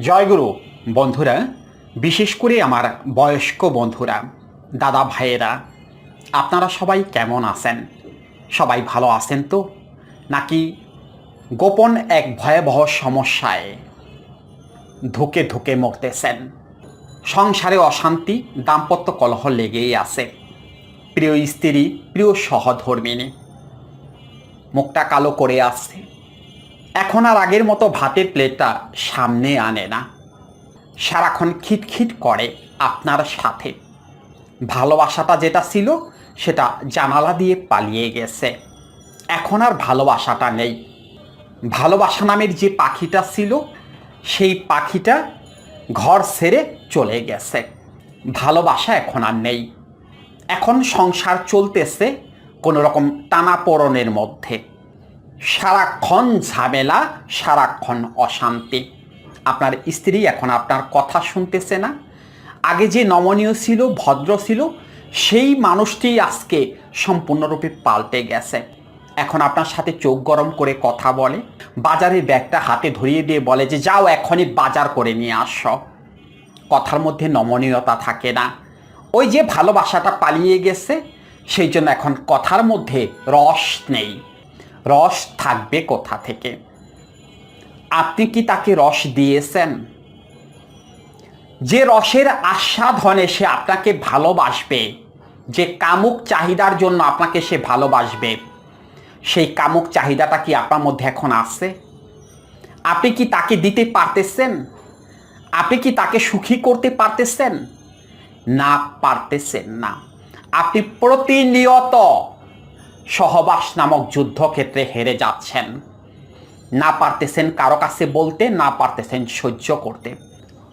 জয়গুরু বন্ধুরা, বিশেষ করে আমার বয়স্ক বন্ধুরা, দাদা ভাইয়েরা, আপনারা সবাই কেমন আছেন? সবাই ভালো আছেন তো? নাকি গোপন এক ভয়াবহ সমস্যায় ধুকে ধুকে মরতেছেন? সংসারে অশান্তি, দাম্পত্য কলহ লেগেই আছে। প্রিয় স্ত্রী, প্রিয় সহধর্মিনী, মুখটা কালো করে আসছে। এখন আর আগের মতো ভাতের প্লেটটা সামনে আনে না। সারাক্ষণ খিটখিট করে আপনার সাথে। ভালোবাসাটা যেটা ছিল, সেটা জানালা দিয়ে পালিয়ে গেছে। এখন আর ভালোবাসাটা নেই। ভালোবাসা নামের যে পাখিটা ছিল, সেই পাখিটা ঘর ছেড়ে চলে গেছে। ভালোবাসা এখন আর নেই। এখন সংসার চলতেছে কোনো রকম টানাপোড়নের মধ্যে। সারাক্ষণ ঝামেলা, সারাক্ষণ অশান্তি। আপনার স্ত্রী এখন আপনার কথা শুনতেছে না। আগে যে নমনীয় ছিল, ভদ্র ছিল, সেই মানুষটি আজকে সম্পূর্ণরূপে পাল্টে গেছে। এখন আপনার সাথে চোখ গরম করে কথা বলে। বাজারের ব্যাগটা হাতে ধরিয়ে দিয়ে বলে যে, যাও এখনই বাজার করে নিয়ে আস। কথার মধ্যে নমনীয়তা থাকে না। ওই যে ভালোবাসাটা পালিয়ে গেছে, সেই জন্য এখন কথার মধ্যে রস নেই। রস থাকবে কোথা থেকে? আপনি কি তাকে রস দিয়েছেন? যে রসের আস্বাদনে সে আপনাকে ভালোবাসবে, যে কামুক চাহিদার জন্য আপনাকে সে ভালোবাসবে, সেই কামুক চাহিদাটা কি আপনার মধ্যে এখন আছে? আপনি কি তাকে দিতে পারতেছেন? আপনি কি তাকে সুখী করতে পারতেছেন? না পারতেছেন না। আপনি প্রতিনিয়ত সহবাস নামক যুদ্ধক্ষেত্রে হেরে যাচ্ছেন। না পারতেছেন কারও কাছে বলতে, না পারতেছেন সহ্য করতে।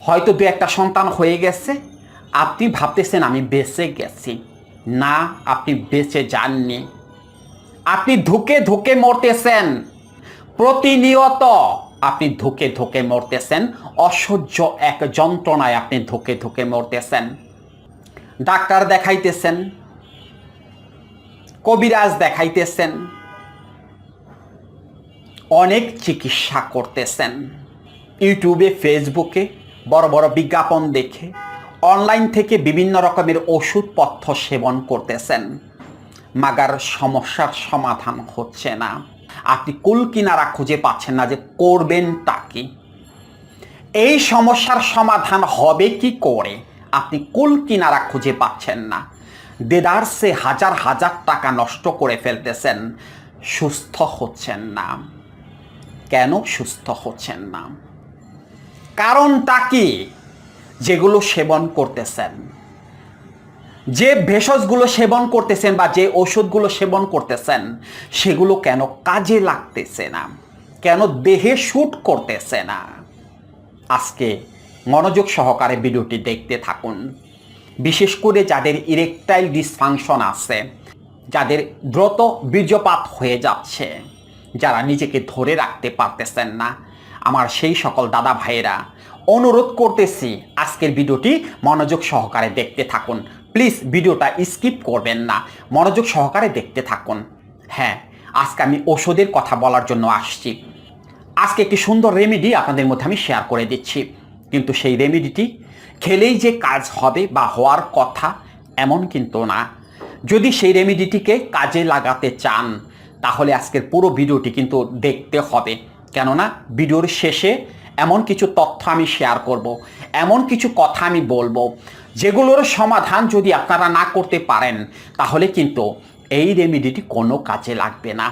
হয়তো দু একটা সন্তান হয়ে গেছে। আপনি ভাবতেছেন, আমি বেঁচে গেছি। না, আপনি বেঁচে যাননি। আপনি ধুকে ধুকে মরতেছেন। প্রতিনিয়ত আপনি ধুকে ধুকে মরতেছেন। অসহ্য এক যন্ত্রণায় আপনি ধুকে ধুকে মরতেছেন। ডাক্তার দেখাইতেছেন। কবিরাজ দেখাইতেছেন। অনেক চিকিৎসা করতেছেন। ইউটিউবে, ফেসবুকে বড় বড় বিজ্ঞাপন দেখে অনলাইন থেকে বিভিন্ন রকমের ওষুধপথ্য সেবন করতেছেন। মাগার সমস্যার সমাধান হচ্ছে না। আপনি কুল কিনারা খুঁজে পাচ্ছেন না যে করবেনটা কি। এই সমস্যার সমাধান হবে কি করে? আপনি কুল কিনারা খুঁজে পাচ্ছেন না। দেদারসে হাজার হাজার টাকা নষ্ট করে ফেলতেছেন, সুস্থ হচ্ছেন না। কেন সুস্থ হচ্ছেন না? কারণটা কি? যেগুলো সেবন করতেছেন। যে ভেষজগুলো সেবন করতেছেন বা যে ওষুধগুলো সেবন করতেছেন, সেগুলো কেন কাজে লাগতেছে না? কেন দেহে শ্যুট করতেছে না? আজকে মনোযোগ সহকারে ভিডিওটি দেখতে থাকুন। বিশেষ করে যাদের ইরেকটাইল ডিসফাংশন আছে, যাদের দ্রুত বীর্যপাত হয়ে যাচ্ছে, যারা নিজেকে ধরে রাখতে পারতেছেন না। আমার সেই সকল দাদা ভাইয়েরা, অনুরোধ করতেছি আজকের ভিডিওটি মনোযোগ সহকারে দেখতে থাকুন। প্লিজ ভিডিওটা স্কিপ করবেন না, মনোযোগ সহকারে দেখতে থাকুন। হ্যাঁ আজকে আমি ওষুধের কথা বলার জন্য আসছি। আজকে একটি সুন্দর রেমেডি আপনাদের মধ্যে আমি শেয়ার করে দিচ্ছি। কিন্তু সেই রেমেডিটি খেলেই যে কাজ হবে বা হওয়ার কথা এমন কিন্তু না। যদি সেই রেমিডিটিকে কাজে লাগাতে চান, তাহলে আজকের পুরো ভিডিওটি কিন্তু দেখতে হবে। কেননা, ভিডিওর শেষে এমন কিছু তথ্য আমি শেয়ার করব, এমন কিছু কথা আমি বলব, যেগুলোর সমাধান যদি আপনারা না করতে পারেন, তাহলে কিন্তু এই রেমিডিটি কোনো কাজে লাগবে না।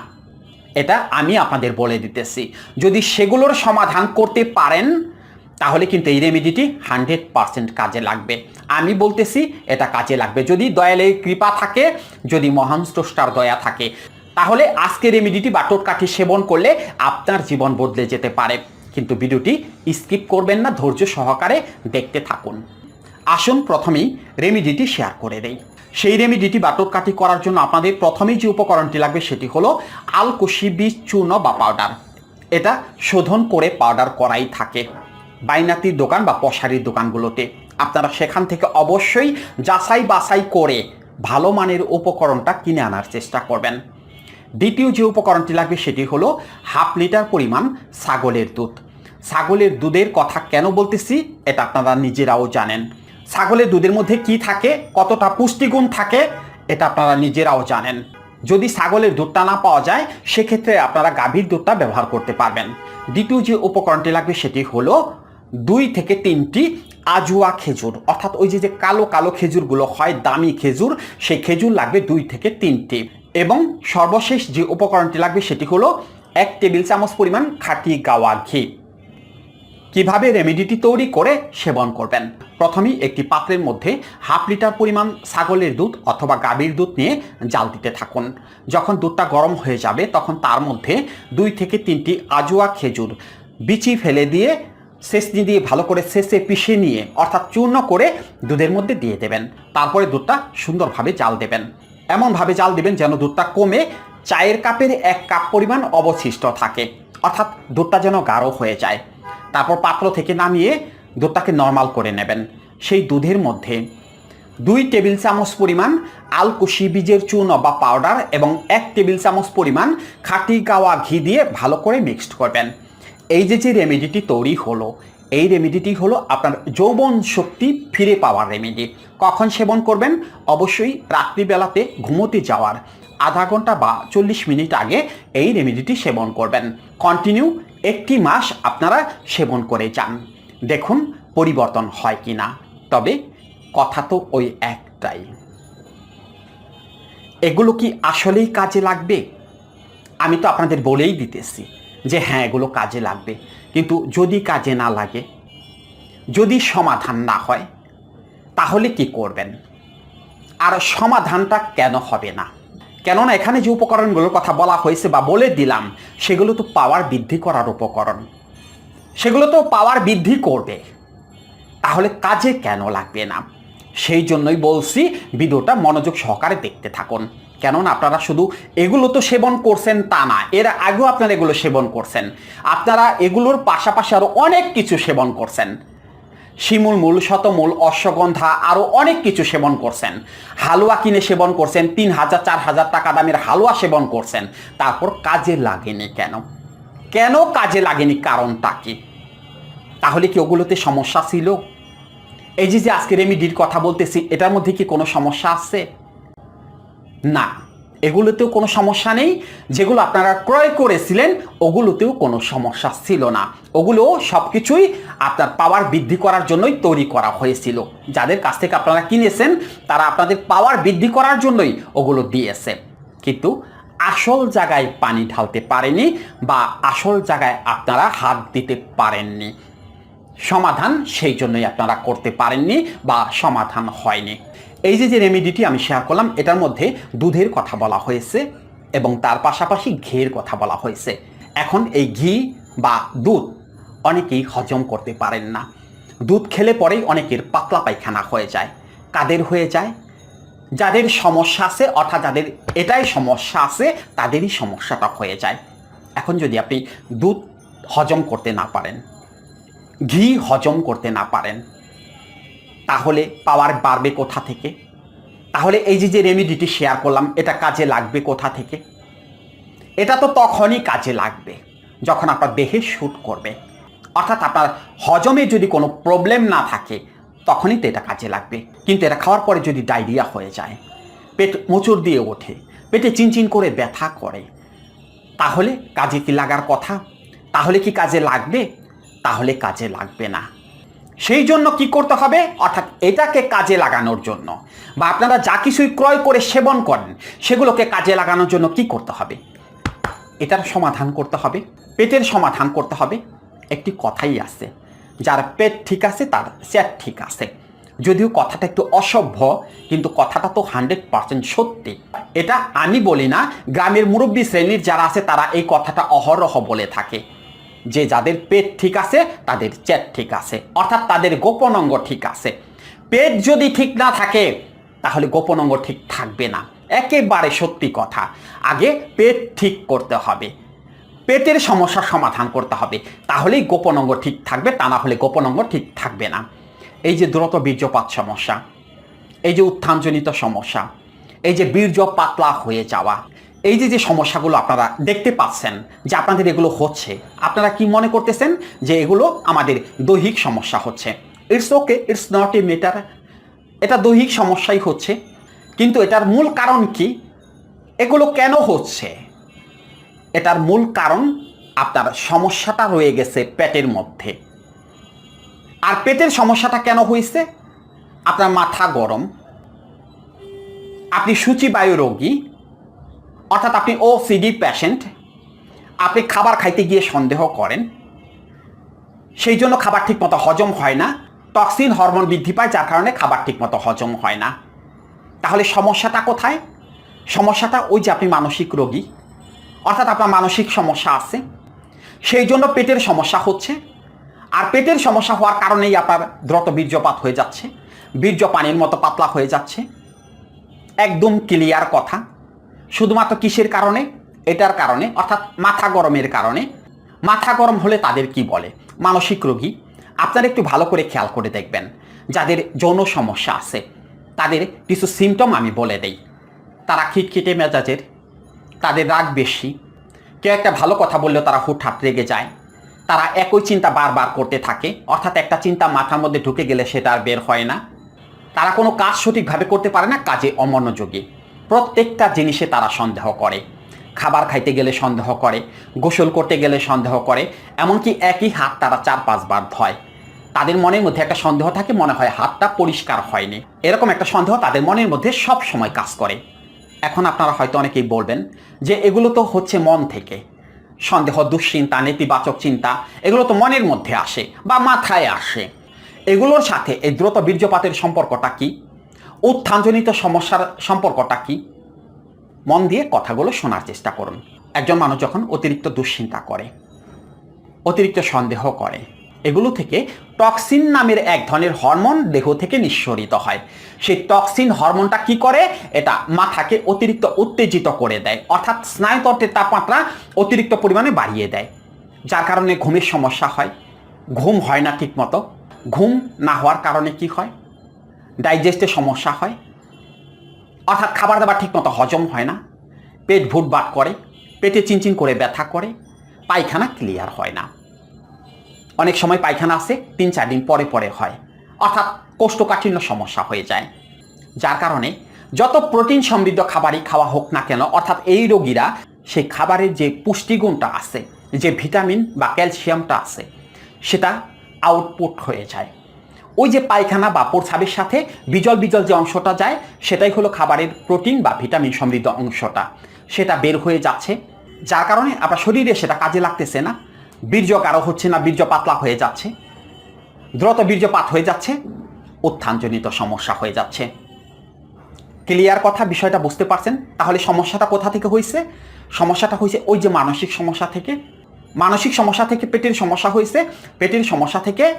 এটা আমি আপনাদের বলে দিতেছি। যদি সেগুলোর সমাধান করতে পারেন তাহলে কিন্তু এই রেমেডিটি হান্ড্রেড পারসেন্ট কাজে লাগবে। আমি বলতেছি, এটা কাজে লাগবে। যদি দয়ালের কৃপা থাকে, যদি মহান স্রষ্টার দয়া থাকে, তাহলে আজকে রেমেডিটি বা টোটকাঠি সেবন করলে আপনার জীবন বদলে যেতে পারে। কিন্তু ভিডিওটি স্কিপ করবেন না, ধৈর্য সহকারে দেখতে থাকুন। আসুন প্রথমেই রেমিডিটি শেয়ার করে দেই। সেই রেমিডিটি বা টোটকাঠি করার জন্য আপনাদের প্রথমেই যে উপকরণটি লাগবে, সেটি হলো আলকুশি বীজ, চূর্ণ বা পাউডার এটা শোধন করে পাউডার করাই থাকে। বাইনাতির দোকান বা পশারির দোকানগুলোতে। আপনারা সেখান থেকে অবশ্যই যাচাই বাছাই করে ভালো মানের উপকরণটা কিনে আনার চেষ্টা করবেন। দ্বিতীয় যে উপকরণটি লাগবে সেটি হলো হাফ লিটার পরিমাণ ছাগলের দুধ। ছাগলের দুধের কথা কেন বলতেছি এটা আপনারা নিজেরাও জানেন। ছাগলের দুধের মধ্যে কি থাকে, কতটা পুষ্টিগুণ থাকে, এটা আপনারা নিজেরাও জানেন। যদি ছাগলের দুধটা না পাওয়া যায়, সেক্ষেত্রে আপনারা গাভীর দুধটা ব্যবহার করতে পারবেন। দ্বিতীয় যে উপকরণটি লাগবে সেটি হলো দুই থেকে তিনটি আজুয়া খেজুর। অর্থাৎ ওই যে যে কালো কালো খেজুরগুলো হয়, দামি খেজুর, সেই খেজুর লাগবে দুই থেকে তিনটি। এবং সর্বশেষ যে উপকরণটি লাগবে সেটি হলো এক টেবিল চামচ পরিমাণ খাঁটি গাওয়া ঘি। কীভাবে রেমেডিটি তৈরি করে সেবন করবেন? প্রথমেই একটি পাত্রের মধ্যে হাফ লিটার পরিমাণ ছাগলের দুধ অথবা গাভীর দুধ নিয়ে জাল দিতে থাকুন। যখন দুধটা গরম হয়ে যাবে, তখন তার মধ্যে দুই থেকে তিনটি আজুয়া খেজুর বিচি ফেলে দিয়ে শেষনি দিয়ে ভালো করে শেষে পিষে নিয়ে, অর্থাৎ চূর্ণ করে দুধের মধ্যে দিয়ে দেবেন। তারপরে দুধটা সুন্দরভাবে জাল দেবেন। এমনভাবে জাল দিবেন যেন দুধটা কমে চায়ের কাপের এক কাপ পরিমাণ অবশিষ্ট থাকে, অর্থাৎ দুধটা যেন গাঢ় হয়ে যায়। তারপর পাত্র থেকে নামিয়ে দুধটাকে নর্মাল করে নেবেন। সেই দুধের মধ্যে দুই টেবিল চামচ পরিমাণ আলকুশি বীজের চূর্ণ বা পাউডার এবং এক টেবিল চামচ পরিমাণ খাঁটি গাওয়া ঘি দিয়ে ভালো করে মিক্সড করবেন। এই যে যে রেমেডিটি তৈরি হলো, এই রেমেডিটি হলো আপনার যৌবন শক্তি ফিরে পাওয়ার রেমেডি কখন সেবন করবেন? অবশ্যই রাত্রিবেলাতে ঘুমোতে যাওয়ার। আধা ঘণ্টা বা চল্লিশ মিনিট আগে এই রেমেডিটি সেবন করবেন। কন্টিনিউ একটি মাস আপনারা সেবন করে যান। দেখুন পরিবর্তন হয় কি না তবে কথা তো ওই একটাই। এগুলো কি আসলেই কাজে লাগবে? আমি তো আপনাদের বলেই দিতেছি। যে হ্যাঁ এগুলো কাজে লাগবে। কিন্তু যদি কাজে না লাগে, যদি সমাধান না হয়, তাহলে কি করবেন? আর সমাধানটা কেন হবে না? কেননা এখানে যে উপকরণগুলোর কথা বলা হয়েছে বা বলে দিলাম, সেগুলো তো পাওয়ার বৃদ্ধি করার উপকরণ। সেগুলো তো পাওয়ার বৃদ্ধি করবে। তাহলে কাজে কেন লাগবে না? সেই জন্যই বলছি ভিডিওটা মনোযোগ সহকারে দেখতে থাকুন। কেননা আপনারা শুধু এগুলো তো সেবন করছেন তা না, এর আগেও আপনারা এগুলো সেবন করছেন। আপনারা এগুলোর পাশাপাশি আরও অনেক কিছু সেবন করছেন। শিমুল মূল, শতমূল, অশ্বগন্ধা আরও অনেক কিছু সেবন করছেন। হালুয়া কিনে সেবন করছেন, তিন হাজার, চার হাজার টাকা দামের হালুয়া সেবন করছেন। তারপর কাজে লাগেনি কেন? কেন কাজে লাগেনি কারণটা কি? তাহলে কি ওগুলোতে সমস্যা ছিল? এই যে যে আজকে রেমিডির কথা বলতেছি, এটার মধ্যে কি কোনো সমস্যা আছে? না, এগুলোতেও কোনো সমস্যা নেই। যেগুলো আপনারা ক্রয় করেছিলেন, ওগুলোতেও কোনো সমস্যা ছিল না। ওগুলো সব কিছুই আপনার পাওয়ার বৃদ্ধি করার জন্যই তৈরি করা হয়েছিল। যাদের কাছ থেকে আপনারা কিনেছেন, তারা আপনাদের পাওয়ার বৃদ্ধি করার জন্যই ওগুলো দিয়েছে। কিন্তু আসল জায়গায় পানি ঢালতে পারেনি বা আসল জায়গায় আপনারা হাত দিতে পারেননি। সমাধান সেই জন্যই আপনারা করতে পারেননি বা সমাধান হয়নি। এই যে যে রেমিডিটি আমি শেয়ার করলাম, এটার মধ্যে দুধের কথা বলা হয়েছে এবং তার পাশাপাশি ঘিয়ের কথা বলা হয়েছে। এখন এই ঘি বা দুধ অনেকেই হজম করতে পারেন না। দুধ খেলে পরেই অনেকের পাতলা পায়খানা হয়ে যায়, কাদের হয়ে যায়? যাদের সমস্যা আছে, অর্থাৎ যাদের এটাই সমস্যা আছে, তাদেরই সমস্যাটা হয়ে যায়। এখন যদি আপনি দুধ হজম করতে না পারেন ঘি হজম করতে না পারেন, তাহলে পাওয়ার বাড়বে কোথা থেকে? তাহলে এই যে যে রেমিডিটি শেয়ার করলাম, এটা কাজে লাগবে কোথা থেকে? এটা তো তখনই কাজে লাগবে, যখন আপনার দেহে শ্যুট করবে। অর্থাৎ আপনার হজমে যদি কোনো প্রবলেম না থাকে, তখনই তো এটা কাজে লাগবে। কিন্তু এটা খাওয়ার পরে যদি ডায়রিয়া হয়ে যায়, পেট মোচড় দিয়ে ওঠে, পেটে চিনচিন করে ব্যথা করে, তাহলে কাজে কি লাগার কথা? তাহলে কি কাজে লাগবে? তাহলে কাজে লাগবে না। সেই জন্য কি করতে হবে? অর্থাৎ এটাকে কাজে লাগানোর জন্য। বা আপনারা যা কিছুই ক্রয় করে সেবন করেন, সেগুলোকে কাজে লাগানোর জন্য কি করতে হবে? এটার সমাধান করতে হবে। পেটের সমাধান করতে হবে। একটি কথাই আছে, যার পেট ঠিক আছে, তার চেট ঠিক আছে। যদিও কথাটা একটু অসভ্য, কিন্তু কথাটা তো হান্ড্রেড পার্সেন্ট সত্যি। এটা আমি বলি না, গ্রামের মুরব্বী শ্রেণির যারা আছে, তারা এই কথাটা অহরহ বলে থাকে। যে যাদের পেট ঠিক আছে, তাদের চেট ঠিক আছে। অর্থাৎ তাদের গোপন অঙ্গ ঠিক আছে। পেট যদি ঠিক না থাকে, তাহলে গোপন অঙ্গ ঠিক থাকবে না। একেবারে সত্যি কথা। আগে পেট ঠিক করতে হবে। পেটের সমস্যা সমাধান করতে হবে। তাহলেই গোপন অঙ্গ ঠিক থাকবে, তা না হলে গোপন অঙ্গ ঠিক থাকবে না। এই যে দ্রুত বীর্যপাত সমস্যা, এই যে উত্থানজনিত সমস্যা, এই যে বীর্য পাতলা হয়ে যাওয়া এই যে যে সমস্যাগুলো আপনারা দেখতে পাচ্ছেন যে আপনাদের এগুলো হচ্ছে, আপনারা কি মনে করতেছেন যে এগুলো আমাদের দৈহিক সমস্যা হচ্ছে? It's okay it's not a matter এটা দৈহিক সমস্যাই হচ্ছে, কিন্তু এটার মূল কারণ কি? এগুলো কেন হচ্ছে? এটার মূল কারণ আপনার সমস্যাটা রয়ে গেছে পেটের মধ্যে। আর পেটের সমস্যাটা কেন হয়েছে? আপনার মাথা গরম, আপনি সূচিবায়ু রোগী অর্থাৎ আপনি ও সিডি প্যাশেন্ট আপনি খাবার খাইতে গিয়ে সন্দেহ করেন, সেই জন্য খাবার ঠিকমতো হজম হয় না টক্সিন হরমোন বৃদ্ধি পায়, যার কারণে খাবার ঠিকমতো হজম হয় না। তাহলে সমস্যাটা কোথায়? সমস্যাটা ওই যে আপনি মানসিক রোগী, অর্থাৎ আপনার মানসিক সমস্যা আছে, সেই জন্য পেটের সমস্যা হচ্ছে, আর পেটের সমস্যা হওয়ার কারণেই আপনার দ্রুত বীর্যপাত হয়ে যাচ্ছে বীর্য পানির মতো পাতলা হয়ে যাচ্ছে। একদম ক্লিয়ার কথা। শুধুমাত্র কিসের কারণে? এটার কারণে, অর্থাৎ মাথা গরমের কারণে। মাথা গরম হলে তাদের কি বলে? মানসিক রোগী। আপনারা একটু ভালো করে খেয়াল করে দেখবেন। যাদের যৌন সমস্যা আছে, তাদের কিছু সিমটম আমি বলে দেই। তারা খিটখিটে মেজাজের, তাদের রাগ বেশি। কেউ একটা ভালো কথা বললেও তারা হুটহাট রেগে যায়। তারা একই চিন্তা বারবার করতে থাকে। অর্থাৎ একটা চিন্তা মাথার মধ্যে ঢুকে গেলে সেটা আর বের হয় না। তারা কোনো কাজ সঠিকভাবে করতে পারে না, কাজে অমনোযোগী। প্রত্যেকটা জিনিসে তারা সন্দেহ করে। খাবার খাইতে গেলে সন্দেহ করে, গোসল করতে গেলে সন্দেহ করে, এমনকি একই হাত তারা চার পাঁচবার ধয়। তাদের মনের মধ্যে একটা সন্দেহ থাকে, মনে হয় হাতটা পরিষ্কার হয়নি। এরকম একটা সন্দেহ তাদের মনের মধ্যে সব সময় কাজ করে। এখন আপনারা হয়তো অনেকেই বলবেন যে এগুলো তো হচ্ছে মন থেকে। সন্দেহ, দুশ্চিন্তা, নেতিবাচক চিন্তা, এগুলো তো মনের মধ্যে আসে বা মাথায় আসে। এগুলোর সাথে এই দ্রুত বীর্যপাতের সম্পর্কটা কি? উত্থানজনিত সমস্যার সম্পর্কটা কি? মন দিয়ে কথাগুলো শোনার চেষ্টা করুন। একজন মানুষ যখন অতিরিক্ত দুশ্চিন্তা করে, অতিরিক্ত সন্দেহ করে, এগুলো থেকে টক্সিন নামের এক ধরনের হরমোন দেহ থেকে নিঃসরিত হয়। সেই টক্সিন হরমোনটা কি করে? এটা মাথাকে অতিরিক্ত উত্তেজিত করে দেয়। অর্থাৎ স্নায়ুতন্ত্রের তাপমাত্রা অতিরিক্ত পরিমাণে বাড়িয়ে দেয়। যার কারণে ঘুমের সমস্যা হয়। ঘুম হয় না ঠিকমতো। ঘুম না হওয়ার কারণে কি হয়? ডাইজেস্টের সমস্যা হয়। অর্থাৎ খাবার দাবার ঠিকমতো হজম হয় না। পেট ভুটবাট করে, পেটে চিনচিন করে ব্যথা করে, পায়খানা ক্লিয়ার হয় না। অনেক সময় পায়খানা আসে, তিন চার দিন পরে পরে হয়। অর্থাৎ কোষ্ঠকাঠিন্য সমস্যা হয়ে যায়। যার কারণে যত প্রোটিন সমৃদ্ধ খাবারই খাওয়া হোক না কেন, অর্থাৎ এই রোগীরা সেই খাবারের যে পুষ্টিগুণটা আছে, যে ভিটামিন বা ক্যালসিয়ামটা আছে, সেটা আউটপুট হয়ে যায়। ওই যে পায়খানা বা প্রস্রাবের সাথে বিজল বিজল যে অংশটা যায়, সেটাই হলো খাবারের প্রোটিন বা ভিটামিন সমৃদ্ধ অংশটা। সেটা বের হয়ে যাচ্ছে। যার কারণে আপনার শরীরে সেটা কাজে লাগতেছে না। বীর্য কারও হচ্ছে না, বীর্য পাতলা হয়ে যাচ্ছে। দ্রুত বীর্যপাত হয়ে যাচ্ছে, উত্থানজনিত সমস্যা হয়ে যাচ্ছে। ক্লিয়ার কথা, বিষয়টা বুঝতে পারছেন? তাহলে সমস্যাটা কোথা থেকে হয়েছে সমস্যাটা হয়েছে ওই যে মানসিক সমস্যা থেকে। মানসিক সমস্যা থেকে পেটের সমস্যা হয়েছে পেটের সমস্যা থেকে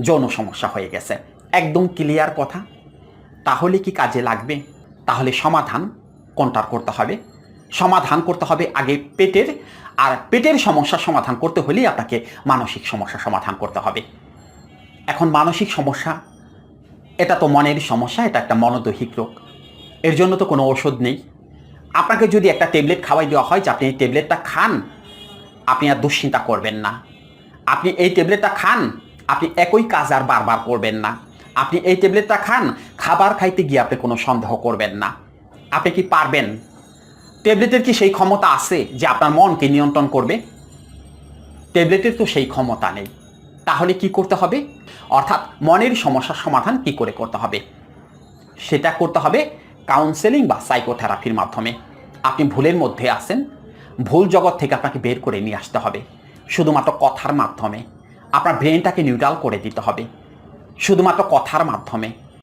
যৌন সমস্যা হয়ে গেছে। একদম ক্লিয়ার কথা। তাহলে কি কাজে লাগবে? তাহলে সমাধান কোনটার করতে হবে? সমাধান করতে হবে আগে পেটের, আর পেটের সমস্যা সমাধান করতে হলেই আপনাকে মানসিক সমস্যা সমাধান করতে হবে। এখন মানসিক সমস্যা, এটা তো মনের সমস্যা, এটা একটা মনোদৈহিক রোগ। এর জন্য তো কোনো ওষুধ নেই। আপনাকে যদি একটা ট্যাবলেট খাওয়াই দেওয়া হয় যে আপনি এই ট্যাবলেটটা খান, আপনি আর দুশ্চিন্তা করবেন না। আপনি এই ট্যাবলেটটা খান আপনি একই কাজ আর বারবার করবেন না। আপনি এই ট্যাবলেটটা খান, খাবার খাইতে গিয়ে আপনি কোনো সন্দেহ করবেন না। আপনি কি পারবেন? ট্যাবলেটের কি সেই ক্ষমতা আছে যে আপনার মনকে নিয়ন্ত্রণ করবে? ট্যাবলেটের তো সেই ক্ষমতা নেই। তাহলে কি করতে হবে? অর্থাৎ মনের সমস্যার সমাধান কি করে করতে হবে? সেটা করতে হবে কাউন্সেলিং বা সাইকোথেরাপির মাধ্যমে। আপনি ভুলের মধ্যে আছেন। ভুল জগৎ থেকে আপনাকে বের করে নিয়ে আসতে হবে। শুধুমাত্র কথার মাধ্যমে। আপনার ব্রেনটাকে নিউট্রাল করে দিতে হবে। শুধুমাত্র কথার মাধ্যমে।